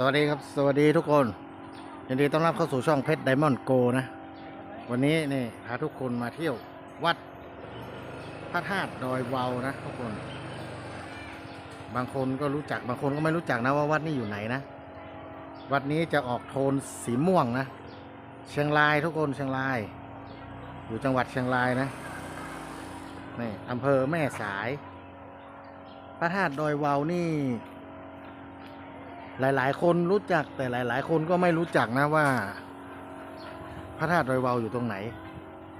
สวัสดีครับ สวัสดีทุกคนยินดีต้อนรับเข้าสู่ช่องเพชรไดมอนด์โกนะ วันนี้นี่พาทุกคนมาเที่ยววัดพระธาตุดอยวาวนะทุกคน บางคนก็รู้จักบางคนก็ไม่รู้จักนะว่าวัดนี้อยู่ไหนนะ วัดนี้จะออกโทนสีม่วงนะ เชียงรายทุกคนเชียงราย อยู่จังหวัดเชียงรายนะนี่อำเภอแม่สาย พระธาตุดอยวาวนี่ หลายๆ คนรู้จักแต่หลาย ๆ คนก็ไม่รู้จักนะว่า พระธาตุดอยวาวอยู่ตรงไหน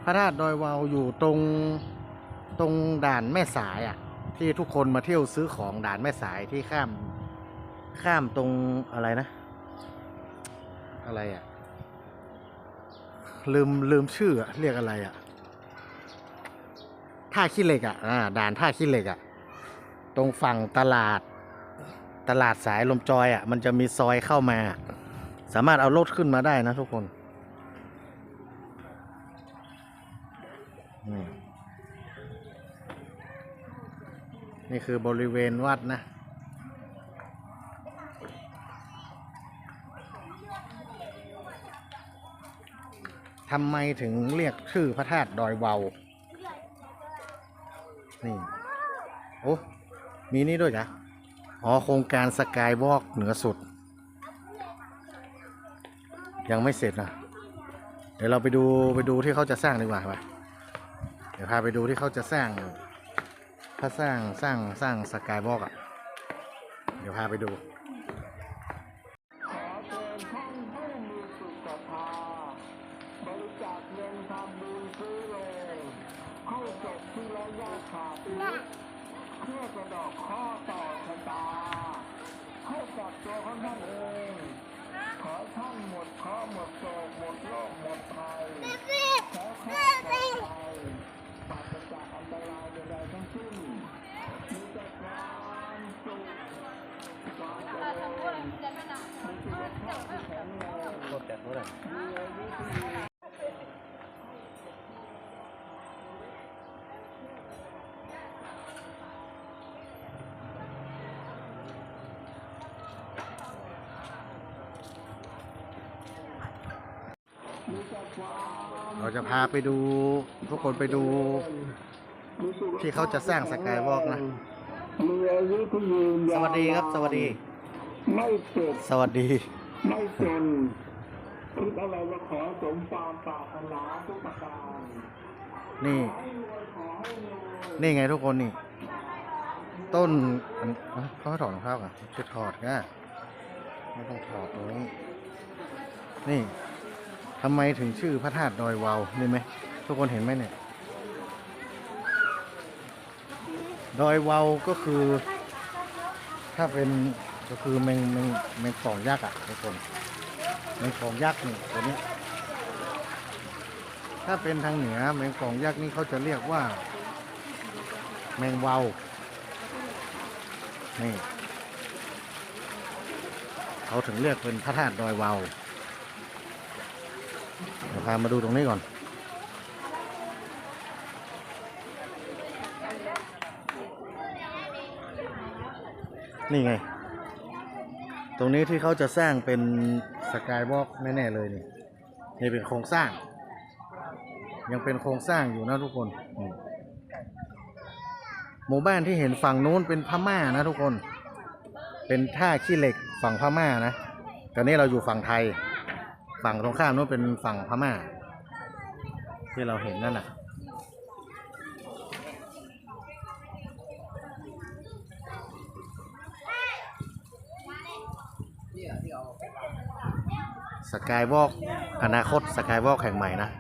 พระธาตุดอยวาวอยู่ตรงตรงด่านแม่สายอะ่ะ ที่ทุกคนมาเที่ยวซื้อของด่านแม่สายที่ข้าม ข้ามตรงอะไรนะ อะไรอะ่ะ ลืมลืมชื่ออะเรียกอะไรอะ่ะท่าขี้เหล็กอะ่ะอ่าด่านท่าขี้เหล็กอะ่ะ ตรงฝั่งตลาด ตลาดสายลมจอยอะ มันจะมีซอยเข้ามา สามารถเอารถขึ้นมาได้นะทุกคนนี่นี่คือบริเวณวัดนะ ทำไมถึงเรียกชื่อพระธาตุดอยวาวนี่ โอ้ มีนี่ด้วยจ้ะ อ๋อโครงการสกายวอล์กเหนือสุด ยังไม่เสร็จนะเดี๋ยวเราไปดูไปดูที่เขาจะสร้างดีกว่าไปเดี๋ยวพาไปดูที่เขาจะสร้างถ้าสร้างสร้างสร้างสกายวอล์กอะ เดี๋ยวพาไปดูเชิญท่าจิตศรัทธาบริจาคเงินทำบุญซื้อโรงให้จบที่ระยะขาดชีวิตเพื่อสะดอกข้อต่อชะตาให้กับตัวของท่านเอง ขอท่านหมดข้อหมดโศกหมด เราจะพาไปดู ทุกคนไปดูมีสุขภพที่เขาจะสร้างสกายวอล์กนะมีอายุที่ยืนสยาววัสดีครับ สวัสดี ไม่เจ็บสวัสดี ไม่จนคิดอะไรก็ขอสมความปรารถนาทุกประการนี่ให้รวยขอให้รวยนี่ไงทุกคนนี่ ต้นอันเอ้าเขาให้ถอดรองเท้ากันจะถอดก็ไม่ต้องถอดตรงนี้ นี่ ทำไมถึงชื่อพระธาตุดอยวาวนี่ไหมทุกคนเห็นไหมเนี่ย ดอยวาวก็คือ ถ้าเป็นก็คือแมงแมงแมงป่องยักษ์อะทุกคนแมงป่องยักษ์นี่ตัวนี้ ถ้าเป็นทางเหนือแมงป่องยักษ์นี่เขาจะเรียกว่า แมงเวาวนี่เขาถึงเรียกเป็นพระธาตุดอยวาว เดี๋ยวพามาดูตรงนี้ก่อนนี่ไง ตรงนี้ที่เขาจะสร้างเป็นสกายวอล์กแน่ ๆ เลยนี่ นี่เป็นโครงสร้าง ยังเป็นโครงสร้างอยู่นะทุกคนอืมหมู่บ้านที่เห็นฝั่งนู้นเป็นพม่านะทุกคน เป็นท่าขี้เหล็กฝั่งพม่านะแต่นี่เราอยู่ฝั่งไทย ฝั่งตรงข้ามนู้นเป็นฝั่งพม่า ที่เราเห็นนั่นน่ะสกายวอล์กอนาคตสกายวอล์กแห่งใหม่นะ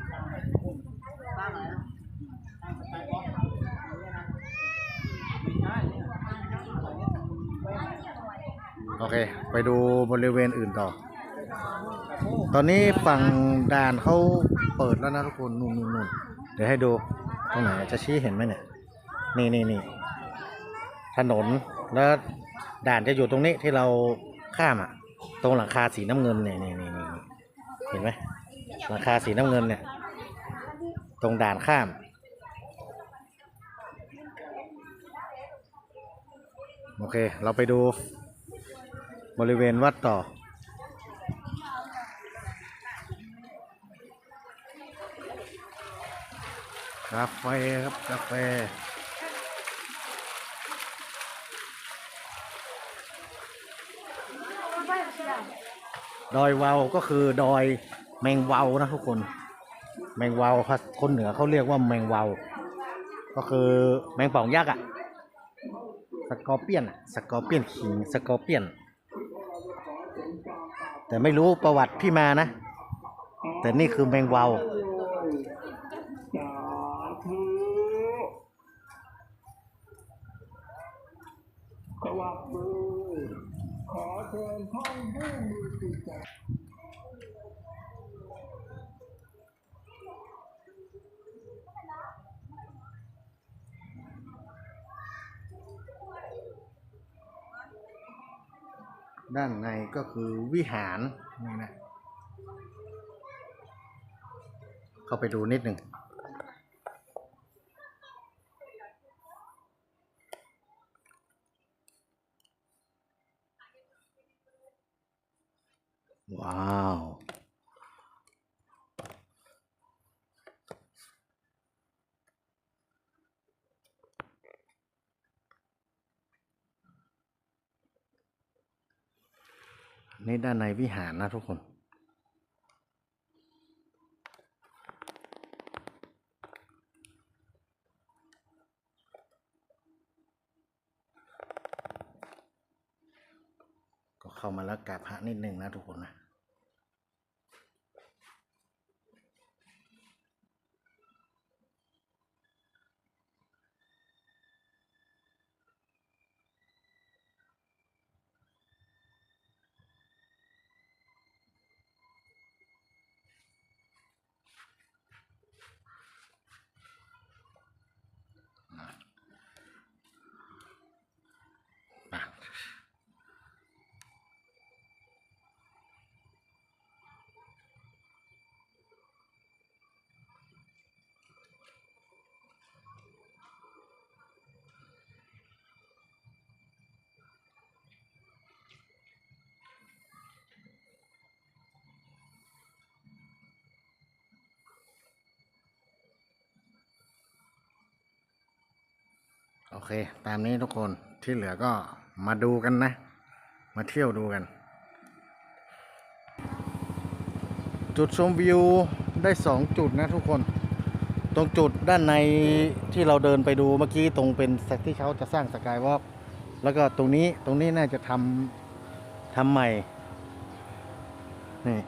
โอเค ไปดูบริเวณอื่นต่อ ตอนนี้ฝั่งด่านเขาเปิดแล้วนะทุกคนนู่นนู่นนู่นเดี๋ยวให้ดูตรงไหนจะชี้เห็นไหมเนี่ยนี่นี่นี่ถนนแล้วด่านจะอยู่ตรงนี้ที่เราข้ามอะ ตรงหลังคาสีน้ำเงินเนี่ยนี่นี่นี่เห็นไหมหลังคาสีน้ำเงินเนี่ย ตรงด่านข้าม โอเค เราไปดูบริเวณวัดต่อ กาแฟครับกาแฟดอยวาวก็คือดอยแมงวาวนะทุกคน แมงวาวคนเหนือเขาเรียกว่าแมงวาวก็คือแมงป่องยักษ์อะสกอร์เปียนอะสกอร์เปียนขิงสกอร์เปียน แต่ไม่รู้ประวัติที่มานะ แต่นี่คือแมงวาว สาธุสวัสดีขอเชิญท่านผู้มีจิตใจ ด้านในก็คือวิหารนี่นะเข้าไปดูนิดหนึ่งว้าว นี่ด้านในวิหารนะทุกคน ก็เข้ามาแล้วกราบพระนิดนึงนะทุกคนนะอะ อเค ตามนี้ทุกคนที่เหลือก็มาดูกันนะ มาเที่ยวดูกัน จุดชมวิวได้สองจุดนะทุกคน ตรงจุดด้านในที่เราเดินไปดูเมื่อกี้ตรงเป็นสที่เขาจะสร้างสกายวอล์กแล้วก็ตรงนี้ตรงนี้น่าจะทำทำใหม่ นี่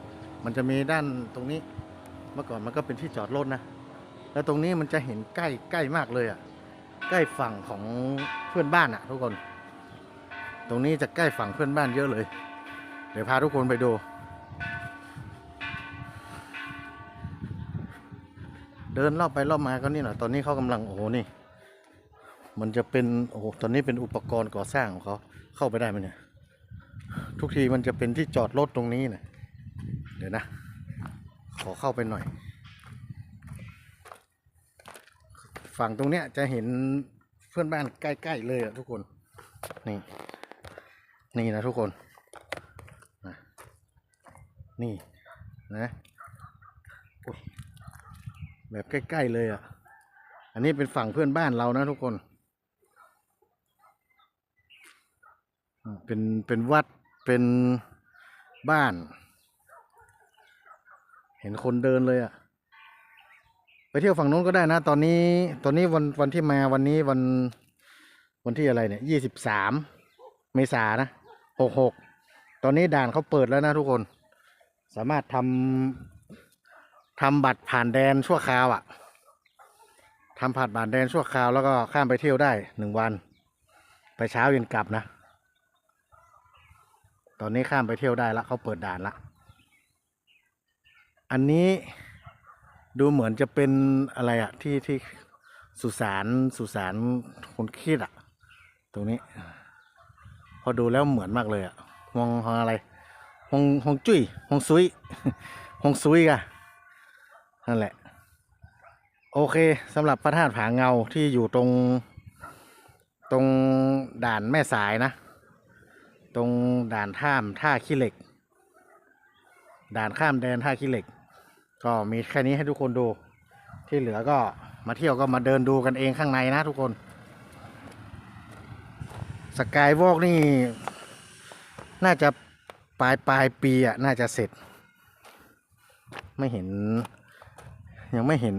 มันจะมีด้านตรงนี้ เมื่อก่อนมันก็เป็นที่จอดรถนะ แล้วตรงนี้มันจะเห็นใกล้ใกล้มากเลยอะ่ะ ใกล้ฝั่งของเพื่อนบ้านอะทุกคน ตรงนี้จะใกล้ฝั่งเพื่อนบ้านเยอะเลย เดี๋ยวพาทุกคนไปดู เดินรอบไปรอบมาก็นี่หน่อยตอนนี้เขากำลังโอ้โหนี่ มันจะเป็นโอ้โหตอนนี้เป็นอุปกรณ์ก่อสร้างของเขาเข้าไปได้ไหมเนี่ยทุกทีมันจะเป็นที่จอดรถตรงนี้นะเดี๋ยวนะ ขอเข้าไปหน่อย ฝั่งตรงเนี้ยจะเห็นเพื่อนบ้านใกล้ๆเลยอะทุกคน นี่ นี่นะทุกคนนะนี่นะแบบใกล้ๆเลยอะอันนี้เป็นฝั่งเพื่อนบ้านเรานะทุกคน เป็นเป็นวัดเป็นบ้าน เห็นคนเดินเลยอะ ไปเที่ยวฝั่งนู้นก็ได้นะ ตอนนี้ ตอนนี้วันวันที่มาวันนี้วัน วันที่อะไรเนี่ยยี่สิบสามเมษายนะหกหกตอนนี้ด่านเขาเปิดแล้วนะทุกคน สามารถทำทำบัตรผ่านแดนชั่วคราวอะ่ะทำผ่านผ่านแดนชั่วคราวแล้วก็ข้ามไปเที่ยวได้หนึ่งวัน ไปเช้าเย็นกลับนะ ตอนนี้ข้ามไปเที่ยวได้ละเขาเปิดด่านละ อันนี้ ดูเหมือนจะเป็นอะไรอะที่ที่สุสานสุสานคนคิดอะตรงนี้ พอดูแล้วเหมือนมากเลยอะมองหองอะไรหงหงจุ้ยหงซุยหงซุยกะนั่นแหละ โอเคสำหรับพระธาตุผาเงาที่อยู่ตรง ตรงด่านแม่สายนะ ตรงด่านท่ามท่าขี้เหล็ก ด่านข้ามแดนท่าขี้เหล็ก ก็มีแค่นี้ให้ทุกคนดู ที่เหลือก็มาเที่ยวก็มาเดินดูกันเองข้างในนะทุกคนสกายวอล์กนี่ น่าจะปลายปลายปีอะน่าจะเสร็จ ไม่เห็น ยังไม่เห็น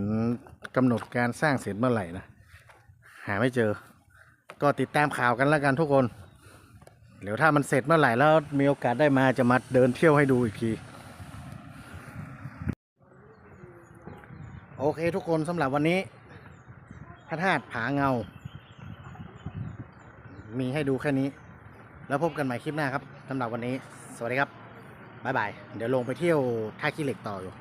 กำหนดการสร้างเสร็จเมื่อไหร่นะ หาไม่เจอ ก็ติดตามข่าวกันแล้วกันทุกคน เดี๋ยวถ้ามันเสร็จเมื่อไหร่แล้วมีโอกาสได้มาจะมาเดินเที่ยวให้ดูอีกที โอ เคทุกคนสำหรับวันนี้พระธาตุผาเงา มีให้ดูแค่นี้ แล้วพบกันใหม่คลิปหน้าครับสำหรับวันนี้ สวัสดีครับ บ๊ายบาย เดี๋ยวลงไปเที่ยวท่าขี้เหล็กต่ออยู่